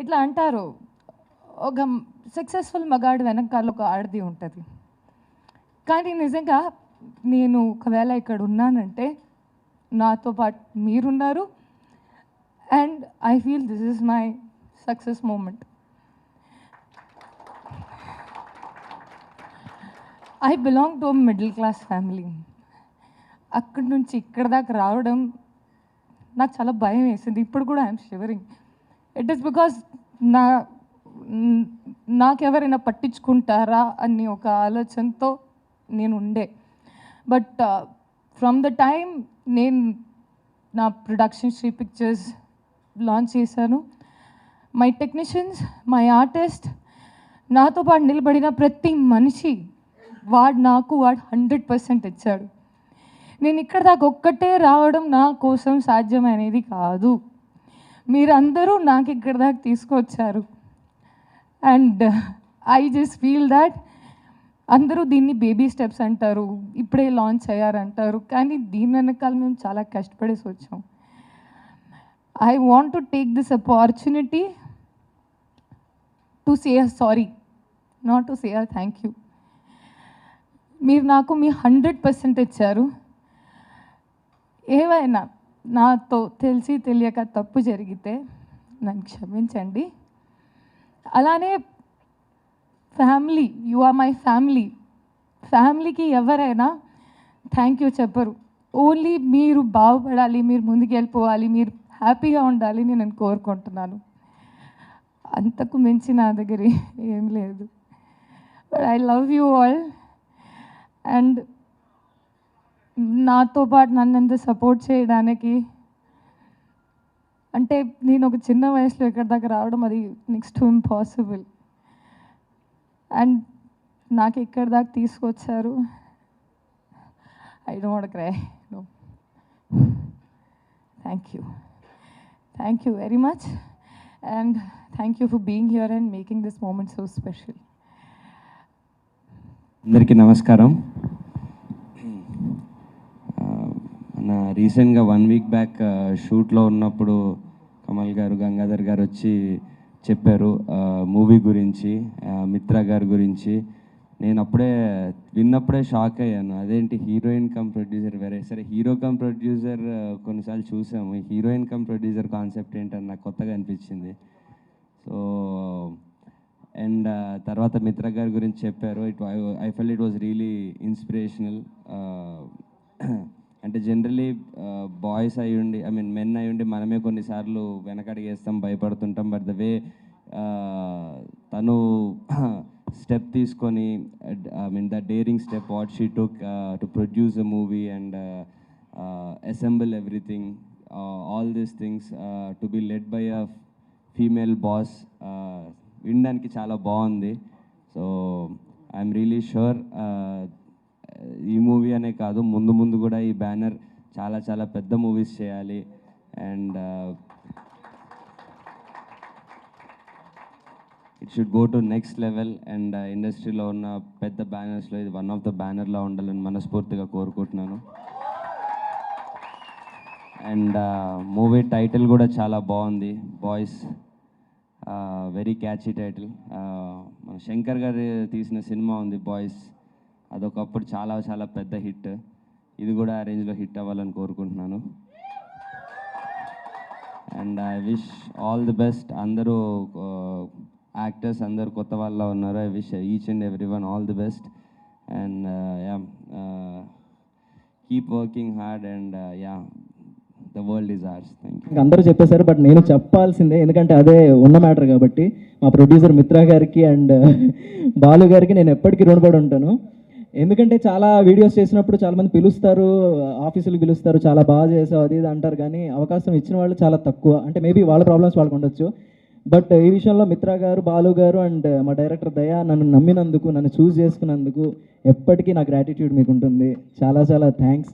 ఇట్లా అంటారు? ఒక సక్సెస్ఫుల్ మగాడు వెనకాల ఒక ఆడది ఉంటుంది. కానీ నిజంగా నేను ఒకవేళ ఇక్కడ ఉన్నానంటే నాతో పాటు మీరున్నారు. And I feel this is my success moment. I belong to middle class family. అక్కడి నుంచి ఇక్కడ దాకా రావడం నాకు చాలా భయం వేసింది. ఇప్పుడు కూడా I'm shivering. It is because నా నాకెవరైనా పట్టించుకుంటారా అని ఒక ఆలోచనతో నేను ఉండే. బట్ ఫ్రమ్ ద టైం నేను నా ప్రొడక్షన్ శ్రీ పిక్చర్స్ లాంచ్ చేశాను మై టెక్నీషియన్స్ మై ఆర్టిస్ట్ నాతో పాటు నిలబడిన ప్రతి మనిషి వాడు నాకు వాడు హండ్రెడ్ పర్సెంట్ ఇచ్చాడు. నేను ఇక్కడ దాకా ఒక్కటే రావడం నా కోసం సాధ్యమనేది కాదు. మీరందరూ నాకు ఇక్కడ దాకా తీసుకొచ్చారు. And I just feel that అందరూ దీన్ని బేబీ స్టెప్స్ అంటారు ఇప్పుడే లాంచ్ అయ్యారంటారు. కానీ దీని వెనకాల మేము చాలా కష్టపడేసి వచ్చాం. I want to take this opportunity to say sorry not to say thank you. మీరు నాకు మీ హండ్రెడ్ పర్సెంట్ ఇచ్చారు. ఏవైనా నాతో తెలిసి తెలియక తప్పు జరిగితే నన్ను క్షమించండి. అలానే family you are my family. ఫ్యామిలీకి ఎవరైనా థ్యాంక్ యూ చెప్పరు. ఓన్లీ మీరు బాగుపడాలి మీరు ముందుకు వెళ్ళిపోవాలి మీరు హ్యాపీగా ఉండాలి అని నేను కోరుకుంటున్నాను. అంతకు మించి నా దగ్గర ఏం లేదు. But I love you all and నాతో పాటు నన్ను ఎంత సపోర్ట్ చేయడానికి? అంటే నేను ఒక చిన్న వయసులో ఇక్కడ దాకా రావడం అది నెక్స్ట్ టు ఇంపాసిబుల్ అండ్ నాకు ఇక్కడ దాకా తీసుకొచ్చారు? I don't cry no thank you thank you very much and thank you for being here and making this moment so special అందరికీ నమస్కారం ఆ, మన రీసెంట్గా వన్ వీక్ బ్యాక్ షూట్లో ఉన్నప్పుడు కమల్ గారు గంగాధర్ గారు వచ్చి చెప్పారు మూవీ గురించి మిత్ర గారి గురించి. నేను అప్పుడే విన్నప్పుడే షాక్ అయ్యాను. అదేంటి హీరోయిన్ కమ్ ప్రొడ్యూసర్? వేరే సరే హీరో కమ్ ప్రొడ్యూసర్ కొన్నిసార్లు చూసాము. హీరోయిన్ కమ్ ప్రొడ్యూసర్ కాన్సెప్ట్ ఏంటని నాకు కొత్తగా అనిపించింది. సో అండ్ తర్వాత మిత్ర గారి గురించి చెప్పారు. It I felt it was really inspirational. అంటే జనరలీ బాయ్స్ అయి ఉండి ఐ మీన్ మెన్ అయి ఉండి మనమే కొన్నిసార్లు వెనకడిగేస్తాం భయపడుతుంటాం. బట్ ద వే తను స్టెప్ తీసుకొని I mean the daring step what she took to produce a movie and assemble everything all these things to be led by a female boss వినడానికి చాలా బాగుంది. So I'm really sure ఈ movie అనే కాదు ముందు ముందు కూడా ఈ బ్యానర్ చాలా చాలా పెద్ద మూవీస్ చేయాలి. And it should go to next level and uh, ఇండస్ట్రీలో ఉన్న పెద్ద బ్యానర్స్లో ఇది వన్ ఆఫ్ ద బ్యానర్లో ఉండాలని మనస్ఫూర్తిగా కోరుకుంటున్నాను. అండ్ uh, మూవీ టైటిల్ కూడా చాలా బాగుంది. బాయ్స్ వెరీ క్యాచీ టైటిల్ మన శంకర్ గారు తీసిన సినిమా ఉంది బాయ్స్ అదొకప్పుడు చాలా చాలా పెద్ద హిట్. ఇది కూడా ఆ రేంజ్లో హిట్ అవ్వాలని కోరుకుంటున్నాను. And I wish all the best. అందరూ యాక్టర్స్ అందరూ కొత్త వాళ్ళ ఉన్నారు. I wish each and every one all the best. And yeah keep working hard and yeah the world is ours. Thank you ఇంకా అందరూ చెప్పేశారు బట్ నేను చెప్పాల్సిందే ఎందుకంటే అదే ఉన్న మ్యాటర్ కాబట్టి మా ప్రొడ్యూసర్ మిత్రా గారికి అండ్ బాలు గారికి నేను ఎప్పటికీ రుణపడి ఉంటాను. ఎందుకంటే చాలా వీడియోస్ చేసినప్పుడు చాలామంది పిలుస్తారు ఆఫీసులకు పిలుస్తారు చాలా బాగా చేసావు అది ఇది అంటారు. కానీ అవకాశం ఇచ్చిన వాళ్ళు చాలా తక్కువ. అంటే మేబీ వాళ్ళ ప్రాబ్లమ్స్ వాళ్ళకు ఉండొచ్చు. బట్ ఈ విషయంలో మిత్ర గారు బాలు గారు అండ్ మా డైరెక్టర్ దయా నన్ను నమ్మినందుకు నన్ను చూస్ చేసుకున్నందుకు ఎప్పటికీ నా గ్రాటిట్యూడ్ మీకు ఉంటుంది. చాలా చాలా థ్యాంక్స్